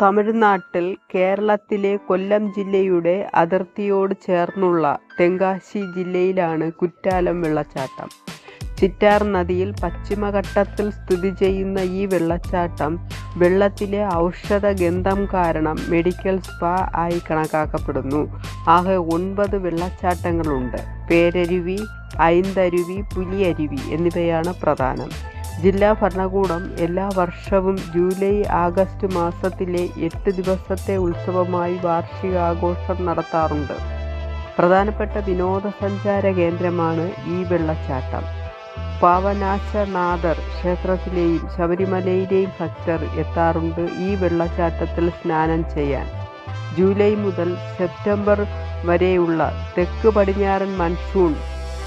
തമിഴ്നാട്ടിൽ കേരളത്തിലെ കൊല്ലം ജില്ലയുടെ അതിർത്തിയോട് ചേർന്നുള്ള തെങ്കാശി ജില്ലയിലാണ് കുറ്റാലം വെള്ളച്ചാട്ടം. ചിറ്റാർ നദിയിൽ പശ്ചിമഘട്ടത്തിൽ സ്ഥിതി ചെയ്യുന്ന ഈ വെള്ളച്ചാട്ടം വെള്ളത്തിലെ ഔഷധ ഗന്ധം കാരണം മെഡിക്കൽ സ്പാ ആയി കണക്കാക്കപ്പെടുന്നു. ആകെ ഒൻപത് വെള്ളച്ചാട്ടങ്ങളുണ്ട്. പേരരുവി, ഐന്തരുവി, പുലിയരുവി എന്നിവയാണ് പ്രധാനം. ജില്ലാ ഭരണകൂടം എല്ലാ വർഷവും ജൂലൈ, ആഗസ്റ്റ് മാസത്തിലെ എട്ട് ദിവസത്തെ ഉത്സവമായി വാർഷികാഘോഷം നടത്താറുണ്ട്. പ്രധാനപ്പെട്ട വിനോദസഞ്ചാര കേന്ദ്രമാണ് ഈ വെള്ളച്ചാട്ടം. പാവനാശനാഥർ ക്ഷേത്രത്തിലെയും ശബരിമലയിലെയും ഭക്തർ എത്താറുണ്ട് ഈ വെള്ളച്ചാട്ടത്തിൽ സ്നാനം ചെയ്യാൻ. ജൂലൈ മുതൽ സെപ്റ്റംബർ വരെയുള്ള തെക്ക് പടിഞ്ഞാറൻ മൺസൂൺ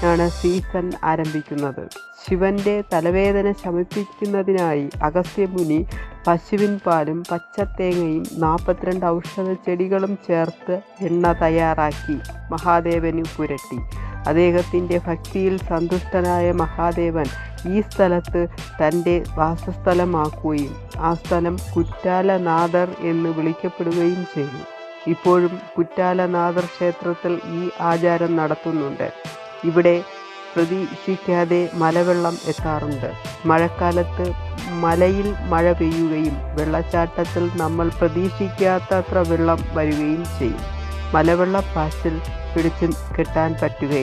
ആണ് സീസൺ ആരംഭിക്കുന്നത്. ശിവന്റെ തലവേദന ശമിപ്പിക്കുന്നതിനായി അഗസ്ത്യമുനി പശുവിൻ പാലും പച്ചത്തേങ്ങയും നാൽപ്പത്തിരണ്ട് ഔഷധ ചെടികളും ചേർത്ത് എണ്ണ തയ്യാറാക്കി മഹാദേവന് പുരട്ടി. അദ്ദേഹത്തിന്റെ ഭക്തിയിൽ സന്തുഷ്ടനായ മഹാദേവൻ ഈ സ്ഥലത്ത് തന്റെ വാസസ്ഥലമാക്കുകയും ആ സ്ഥലം കുറ്റാലനാഥർ എന്ന് വിളിക്കപ്പെടുകയും ചെയ്തു. ഇപ്പോഴും കുറ്റാലനാഥർ ക്ഷേത്രത്തിൽ ഈ ആചാരം നടത്തുന്നുണ്ട്. ഇവിടെ പ്രതീക്ഷിക്കാതെ മലവെള്ളം എത്താറുണ്ട്. മഴക്കാലത്ത് മലയിൽ മഴ പെയ്യുകയും വെള്ളച്ചാട്ടത്തിൽ നമ്മൾ പ്രതീക്ഷിക്കാത്തത്ര വെള്ളം വരികയും ചെയ്യും. മലവെള്ളപ്പാച്ചിൽ പിടിച്ചുകെട്ടാൻ പറ്റുകയില്ല.